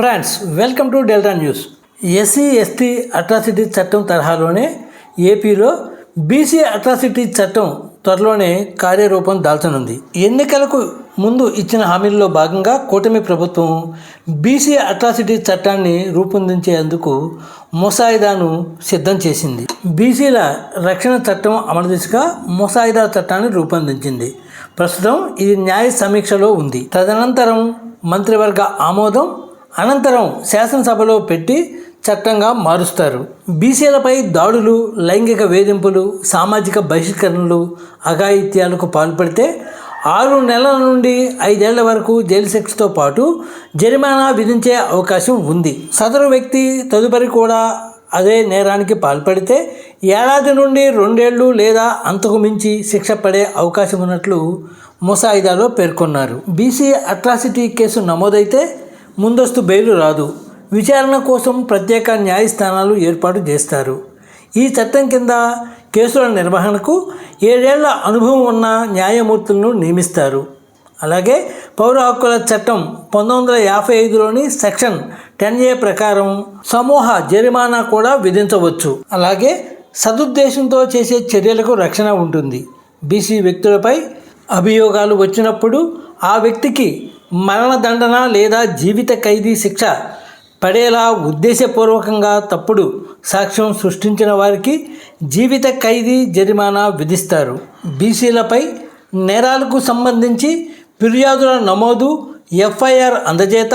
Friends welcome to Delta news. SC ST atrocity చట్టం తరహాలోనే ఏపీలో బీసీ అట్రాసిటీ చట్టం త్వరలోనే కార్యరూపం దాల్చనుంది. ఎన్నికలకు ముందు ఇచ్చిన హామీల్లో భాగంగా కూటమి ప్రభుత్వం బీసీ అట్రాసిటీ చట్టాన్ని రూపొందించేందుకు ముసాయిదాను సిద్ధం చేసింది. బీసీల రక్షణ చట్టం అమలు దిశగా ముసాయిదా చట్టాన్ని రూపొందించింది. ప్రస్తుతం ఇది న్యాయ సమీక్షలో ఉంది. తదనంతరం మంత్రివర్గ ఆమోదం అనంతరం శాసనసభలో పెట్టి చట్టంగా మారుస్తారు. బీసీలపై దాడులు లైంగిక వేధింపులు సామాజిక బహిష్కరణలు అఘాయిత్యాలకు పాల్పడితే ఆరు నెలల నుండి ఐదేళ్ళ వరకు జైలు శిక్షతో పాటు జరిమానా విధించే అవకాశం ఉంది. సదరు వ్యక్తి తదుపరి కూడా అదే నేరానికి పాల్పడితే ఏడాది నుండి రెండేళ్ళు లేదా అంతకు మించి శిక్ష పడే అవకాశం ఉన్నట్లు ముసాయిదాలో పేర్కొన్నారు. బీసీ అట్రాసిటీ కేసు నమోదైతే ముందస్తు బెయిల్ రాదు. విచారణ కోసం ప్రత్యేక న్యాయస్థానాలు ఏర్పాటు చేస్తారు. ఈ చట్టం కింద కేసుల నిర్వహణకు ఏడేళ్ళ అనుభవం ఉన్న న్యాయమూర్తులను నియమిస్తారు. అలాగే పౌర హక్కుల చట్టం పంతొమ్మిది వందల యాభై ఐదులోని సెక్షన్ టెన్ ఏ ప్రకారం సమూహ జరిమానా కూడా విధించవచ్చు. అలాగే సదుద్దేశంతో చేసే చర్యలకు రక్షణ ఉంటుంది. బీసీ వ్యక్తులపై అభియోగాలు వచ్చినప్పుడు ఆ వ్యక్తికి మరణదండన లేదా జీవిత ఖైదీ శిక్ష పడేలా ఉద్దేశపూర్వకంగా తప్పుడు సాక్ష్యం సృష్టించిన వారికి జీవిత ఖైదీ జరిమానా విధిస్తారు. బీసీలపై నేరాలకు సంబంధించి ఫిర్యాదుల నమోదు ఎఫ్ఐఆర్ అందజేత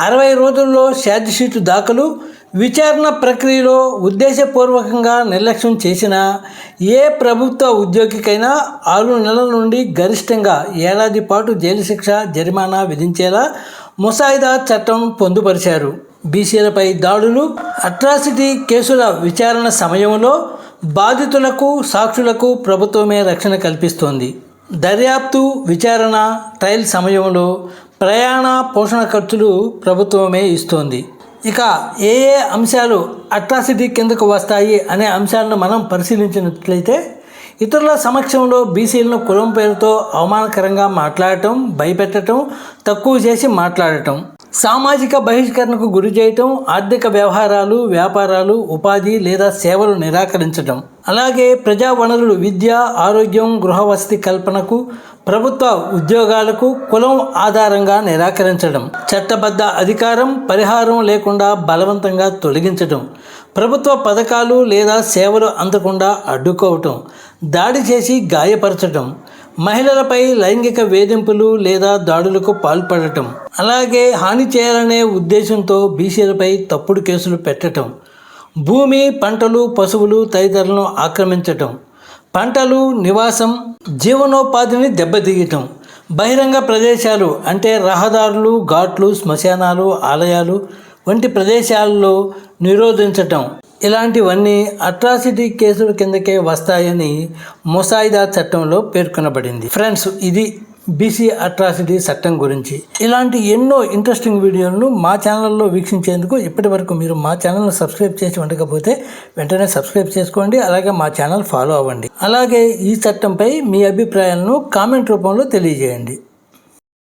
అరవై రోజుల్లో ఛార్జిషీటు దాఖలు విచారణ ప్రక్రియలో ఉద్దేశపూర్వకంగా నిర్లక్ష్యం చేసిన ఏ ప్రభుత్వ ఉద్యోగికైనా ఆరు నెలల నుండి గరిష్టంగా ఏడాది పాటు జైలు శిక్ష జరిమానా విధించేలా ముసాయిదా చట్టం పొందుపరిచారు. బీసీలపై దాడులు అట్రాసిటీ కేసుల విచారణ సమయంలో బాధితులకు సాక్షులకు ప్రభుత్వమే రక్షణ కల్పిస్తోంది. దర్యాప్తు విచారణ ట్రయల్ సమయంలో ప్రయాణ పోషణ ఖర్చులు ప్రభుత్వమే ఇస్తోంది. ఇక ఏ ఏ అంశాలు అట్రాసిటీ కిందకు వస్తాయి అనే అంశాలను మనం పరిశీలించినట్లయితే ఇతరుల సమక్షంలో బీసీలను కులం పేరుతో అవమానకరంగా మాట్లాడటం భయపెట్టడం తక్కువ చేసి మాట్లాడటం. సామాజిక బహిష్కరణకు గురి చేయటం ఆర్థిక వ్యవహారాలు వ్యాపారాలు ఉపాధి లేదా సేవలు నిరాకరించడం అలాగే ప్రజా వనరులు విద్య ఆరోగ్యం గృహవసతి కల్పనకు ప్రభుత్వ ఉద్యోగాలకు కులం ఆధారంగా నిరాకరించడం చట్టబద్ధ అధికారం పరిహారం లేకుండా బలవంతంగా తొలగించడం ప్రభుత్వ పథకాలు లేదా సేవలు అందకుండా అడ్డుకోవటం. దాడి చేసి గాయపరచడం మహిళలపై లైంగిక వేధింపులు లేదా దాడులకు పాల్పడటం. అలాగే హాని చేయాలనే ఉద్దేశంతో బీసీలపై తప్పుడు కేసులు పెట్టడం భూమి పంటలు పశువులు తదితరులను ఆక్రమించటం. పంటలు నివాసం జీవనోపాధిని దెబ్బతీయటం. బహిరంగ ప్రదేశాలు అంటే రహదారులు ఘాట్లు శ్మశానాలు ఆలయాలు వంటి ప్రదేశాల్లో నిరోధించటం. ఇలాంటివన్నీ అట్రాసిటీ కేసుల కిందకే వస్తాయని ముసాయిదా చట్టంలో పేర్కొనబడింది. ఫ్రెండ్స్ ఇది బీసీ అట్రాసిటీ చట్టం గురించి. ఇలాంటి ఎన్నో ఇంట్రెస్టింగ్ వీడియోలను మా ఛానల్లో వీక్షించేందుకు ఇప్పటి వరకు మీరు మా ఛానల్ను సబ్స్క్రైబ్ చేసి ఉండకపోతే వెంటనే సబ్స్క్రైబ్ చేసుకోండి అలాగే మా ఛానల్ ఫాలో అవ్వండి. అలాగే ఈ చట్టంపై మీ అభిప్రాయాలను కామెంట్ రూపంలో తెలియజేయండి.